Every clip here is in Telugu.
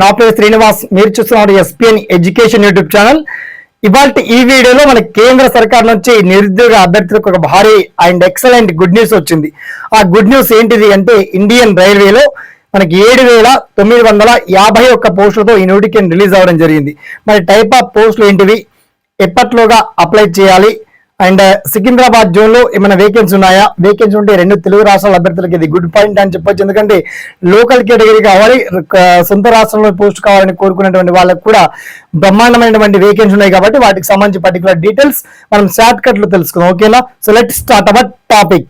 నా పేరు శ్రీనివాస్. మీరు చూస్తున్నారు ఎస్పీఎన్ ఎడ్యుకేషన్ యూట్యూబ్ ఛానల్. ఇవాళ ఈ వీడియోలో మన కేంద్ర సర్కార్ నుంచి నిరుద్యోగ అభ్యర్థులకు ఒక భారీ అండ్ ఎక్సలెంట్ గుడ్ న్యూస్ వచ్చింది. ఆ గుడ్ న్యూస్ ఏంటిది అంటే ఇండియన్ రైల్వేలో మనకి ఏడు వేల తొమ్మిది వందల యాభై ఒక్క పోస్టులతో ఈ నోటిఫికేషన్ రిలీజ్ అవ్వడం జరిగింది. మరి టైప్ ఆఫ్ పోస్టులు ఏంటివి? ఎప్పట్లోగా అప్లై చేయాలి? అండ్ uh, సికింద్రాబాద్ జోన్లో ఏమైనా వేకెన్సీ ఉన్నాయా? వేకెన్సీ ఉంటే రెండు తెలుగు రాష్ట్రాల అభ్యర్థులకి ఇది గుడ్ పాయింట్ అని చెప్పొచ్చు. ఎందుకంటే లోకల్ కేటగిరీ కావాలి సొంత రాష్ట్రంలో పోస్ట్ కావాలని కోరుకునేటువంటి వాళ్ళకి కూడా బ్రహ్మాండమైనటువంటి వేకెన్సీ ఉన్నాయి కాబట్టి వాటికి సంబంధించి పర్టికులర్ డీటెయిల్స్ మనం షార్ట్ కట్లో తెలుసుకుందాం. ఓకేనా so let start our topic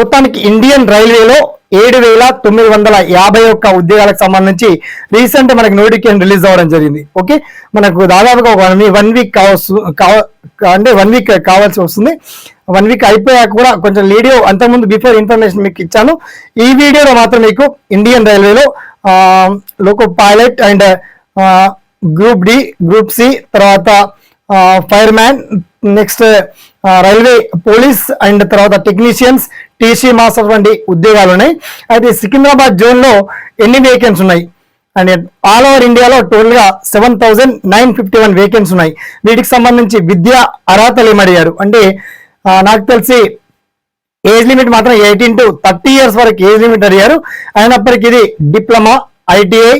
మొత్తానికి ఇండియన్ రైల్వేలో ఏడు వేల తొమ్మిది వందల యాభై ఒక్క ఉద్యోగాలకు సంబంధించి రీసెంట్ మనకి నోటిఫికేషన్ రిలీజ్ అవ్వడం జరిగింది. ఓకే మనకు దాదాపుగా ఒక వన్ వీక్ కావచ్చు అంటే వన్ వీక్ కావాల్సి వస్తుంది. వన్ వీక్ అయిపోయాక కూడా కొంచెం వీడియో అంతకుముందు బిఫోర్ ఇన్ఫర్మేషన్ మీకు ఇచ్చాను. ఈ వీడియోలో మాత్రం మీకు ఇండియన్ రైల్వేలో loco pilot and group D group C తర్వాత fireman next railway police and తర్వాత టెక్నీషియన్స్ టీసీ మాస్టర్ వంటి ఉద్యోగాలు ఉన్నాయి. అయితే సికింద్రాబాద్ జోన్లో ఎన్ని వేకెన్స్ ఉన్నాయి? అండ్ ఆల్ ఓవర్ ఇండియాలో టోటల్గా seven thousand nine fifty one vacancies ఉన్నాయి. వీటికి సంబంధించి విద్యా అర్హతలు ఏమడిగారు అంటే నాకు తెలిసి ఏజ్ లిమిట్ మాత్రం ఎయిటీన్ టు థర్టీ ఇయర్స్ వరకు ఏజ్ లిమిట్ అడిగారు. అయినప్పటికీ ఇది diploma ITI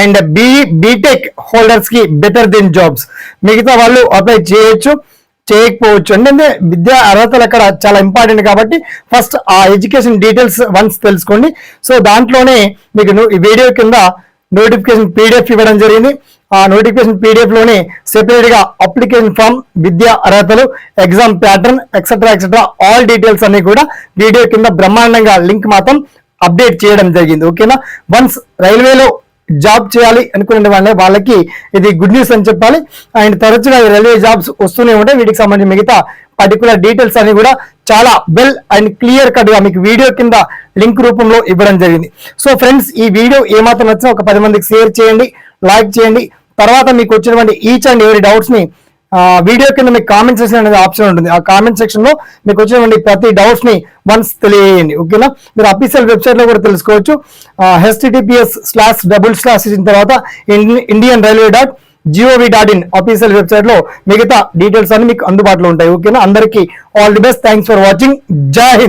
and BE B Tech హోల్డర్స్కి better than jobs మిగతా వాళ్ళు అప్లై చేయొచ్చు. చేయకపోవచ్చు. అంటే విద్యా అర్హతలు అక్కడ చాలా ఇంపార్టెంట్ కాబట్టి ఫస్ట్ ఆ ఎడ్యుకేషన్ డీటెయిల్స్ వన్స్ తెలుసుకోండి. సో దాంట్లోనే మీకు ఈ వీడియో కింద నోటిఫికేషన్ పీడిఎఫ్ ఇవ్వడం జరిగింది. ఆ నోటిఫికేషన్ పీడిఎఫ్లోనే సెపరేట్గా అప్లికేషన్ ఫామ్ విద్యా అర్హతలు exam pattern etcetera etcetera all details అన్ని కూడా వీడియో కింద బ్రహ్మాండంగా లింక్ మాత్రం అప్డేట్ చేయడం జరిగింది. ఓకేనా వన్స్ రైల్వేలో జాబ్ చేయాలి అనుకునే వాళ్ళే వాళ్ళకి ఇది గుడ్ న్యూస్ అని చెప్పాలి. అండ్ తరచుగా ఈ రైల్వే జాబ్స్ వస్తూనే ఉంటాయి. వీటికి సంబంధించి మిగతా పర్టికులర్ డీటెయిల్స్ అన్ని కూడా చాలా వెల్ అండ్ క్లియర్ కట్గా మీకు వీడియో కింద లింక్ రూపంలో ఇవ్వడం జరిగింది. సో ఫ్రెండ్స్ ఈ వీడియో ఏమాత్రం నచ్చినా ఒక పది మందికి షేర్ చేయండి లైక్ చేయండి. తర్వాత మీకు వచ్చినటువంటి ఈచ్ అండ్ ఎవరి డౌట్స్ని వీడియో కింద మీకు కామెంట్ సెక్షన్ అనేది ఆప్షన్ ఉంటుంది. ఆ కామెంట్ సెక్షన్లో మీకు వచ్చినటువంటి ప్రతి డౌట్స్ని వన్స్ తెలియజేయండి. ఓకేనా మీరు అఫీషియల్ వెబ్సైట్లో కూడా తెలుసుకోవచ్చు. హెచ్టిటిపిఎస్ స్లాష్ డబుల్ స్లాష్ ఇచ్చిన తర్వాత Indian railway dot G O V dot in official వెబ్సైట్లో మిగతా డీటెయిల్స్ అన్ని మీకు అందుబాటులో ఉంటాయి. ఓకేనా అందరికీ all the best thanks for watching జై హింద్